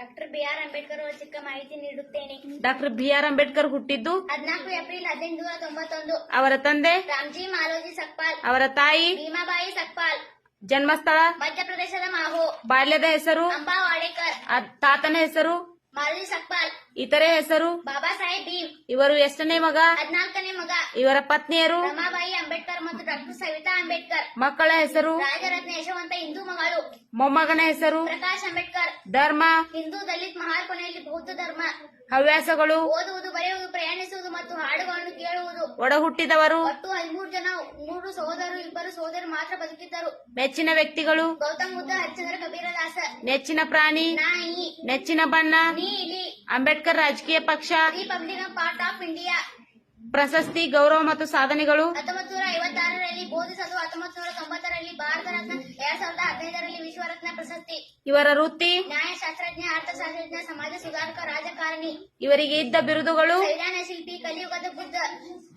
Doctor B R Ambedkar ಅವರ ಚಿಕ್ಕ ಮಾಹಿತಿ ನೀಡುತ್ತೇನೆ. ಡಾಕ್ಟರ್ ಬಿ ಆರ್ ಅಂಬೇಡ್ಕರ್ ಹುಟ್ಟಿದ್ದು ಹದಿನಾಲ್ಕು ಏಪ್ರಿಲ್ ಹದಿನೆಂಟುನೂರ ತೊಂಬತ್ತೊಂದು ಅವರ ತಂದೆ ರಾಮ್ಜಿ ಮಾಲೋಜಿ ಸಕ್ಪಾಲ್. ಅವರ ತಾಯಿ ಭೀಮಾಬಾಯಿ ಸಕ್ಪಾಲ್. ಜನ್ಮಸ್ಥಳ ಮಧ್ಯಪ್ರದೇಶದ ಮಾಹೋ. ಬಾಲ್ಯದ ಹೆಸರು ಅಂಬಾ ವಾಡೇಕರ್ ತಾತನ ಹೆಸರು ಮಾಲೋಜಿ ಸಕ್ಪಾಲ್. ಇತರೆ ಹೆಸರು? ಬಾಬಾ ಸಾಹೇಬ್ ಭೀಮ್. ಇವರು ಎಷ್ಟನೇ ಮಗ? ಹದಿನಾಲ್ಕನೇ ಮಗ. ಇವರ ಪತ್ನಿಯರು? ರಮಾಬಾಯಿ ಅಂಬೇಡ್ಕರ್ ಮತ್ತು ಡಾಕ್ಟರ್ ಸವಿತಾ ಅಂಬೇಡ್ಕರ್. ಮಕ್ಕಳ ಹೆಸರು? ರಾಜರತ್ನ ಯಶವಂತ ಹಿಂದೂ ಮಗಳು. ಮೊಮ್ಮಗನ ಹೆಸರು? ಪ್ರಕಾಶ್ ಅಂಬೇಡ್ಕರ್. ಧರ್ಮ? ಹಿಂದೂ ದಲಿತ್ ಮಹಾರ್ ಕೊನೆಯಲ್ಲಿ ಬೌದ್ಧ ಧರ್ಮ. ಹವ್ಯಾಸಗಳು? ಓದುವುದು ಬರೆಯುವುದು ಪ್ರಯಾಣಿಸುವುದು ಮತ್ತು ಹಾಡುಗಳನ್ನು ಕೇಳುವುದು. ಒಡ ಹುಟ್ಟಿದವರು ಒಟ್ಟು ಹದಿಮೂರು ಜನ ಮೂರು ಸಹೋದರರು ಇಬ್ಬರು ಸಹೋದರು ಮಾತ್ರ ಬದುಕಿದ್ದರು. ಮೆಚ್ಚಿನ ವ್ಯಕ್ತಿಗಳು? ಗೌತಮ್ ಬುದ್ಧ ಹರಿಶ್ಚಂದ್ರ ಕಬೀರದಾಸ. ನೆಚ್ಚಿನ ಪ್ರಾಣಿ? ನಾಯಿ ನೆಚ್ಚಿನ ಬಣ್ಣ? ನೀಲಿ. ಅಂಬೇಡ್ಕರ್ ರಾಜಕೀಯ ಪಕ್ಷ ರಿಪಬ್ಲಿಕನ್ ಪಾರ್ಟ್ ಆಫ್ ಇಂಡಿಯಾ ಪ್ರಶಸ್ತಿ ಗೌರವ ಮತ್ತು ಸಾಧನೆಗಳು. ಹತ್ತೊಂಬತ್ತು ನೂರ ಐವತ್ತಾರರಲ್ಲಿ ಬೋಧಿಸಲು ಹತ್ತೊಂಬತ್ತು ನೂರ ತೊಂಬತ್ತರಲ್ಲಿ ಭಾರತ ರತ್ನ ಎರಡ್ ಸಾವಿರದ ಹದಿನೈದರಲ್ಲಿ ವಿಶ್ವರತ್ನ ಪ್ರಶಸ್ತಿ. ಇವರ ವೃತ್ತಿ ನ್ಯಾಯಶಾಸ್ತ್ರಜ್ಞ ಅರ್ಥಶಾಸ್ತ್ರಜ್ಞ ಸಮಾಜ ಸುಧಾರಕ ರಾಜಕಾರಣಿ ಇವರಿಗೆ ಇದ್ದ ಬಿರುದುಗಳು. ಸಂವಿಧಾನ ಶಿಲ್ಪಿ ಕಲಿಯುಗದ ಬುದ್ಧ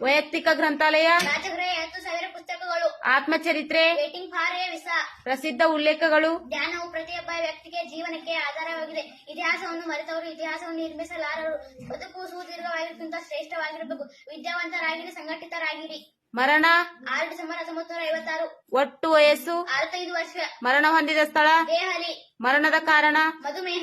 ವೈಯಕ್ತಿಕ ಗ್ರಂಥಾಲಯ ರಾಜಗೃಹ ಹತ್ತು ಸಾವಿರ ಪುಸ್ತಕಗಳು ಆತ್ಮಚರಿತ್ರೆ ವೇಟಿಂಗ್ ಫಾರ್ ಎ ವಿಸಾ ಪ್ರಸಿದ್ಧ ಉಲ್ಲೇಖಗಳು. ಪ್ರತಿಯೊಬ್ಬ ವ್ಯಕ್ತಿಗೆ ಜೀವನಕ್ಕೆ ಆಧಾರವಾಗಿದೆ. ಇತಿಹಾಸವನ್ನು ಮರೆತವರು ಇತಿಹಾಸವನ್ನು ನಿರ್ಮಿಸಲಾರರು. ಬದುಕು ಸುದೀರ್ಘವಾಗಿರುತ್ತಂತ ಶ್ರೇಷ್ಠವಾಗಿರಬೇಕು. ವಿದ್ಯಾವಂತರಾಗಿರಿ ಸಂಘಟಿತರಾಗಿರಿ. ಮರಣ ಆರು ಡಿಸೆಂಬರ್ ಹತ್ತೊಂಬತ್ತು ನೂರ ಐವತ್ತಾರು. ಒಟ್ಟು ವಯಸ್ಸು ಅರವತ್ತೈದು ವರ್ಷ. ಮರಣ ಹೊಂದಿದ ಸ್ಥಳ ದೇಹಲಿ. ಮರಣದ ಕಾರಣ ಮಧುಮೇಹ.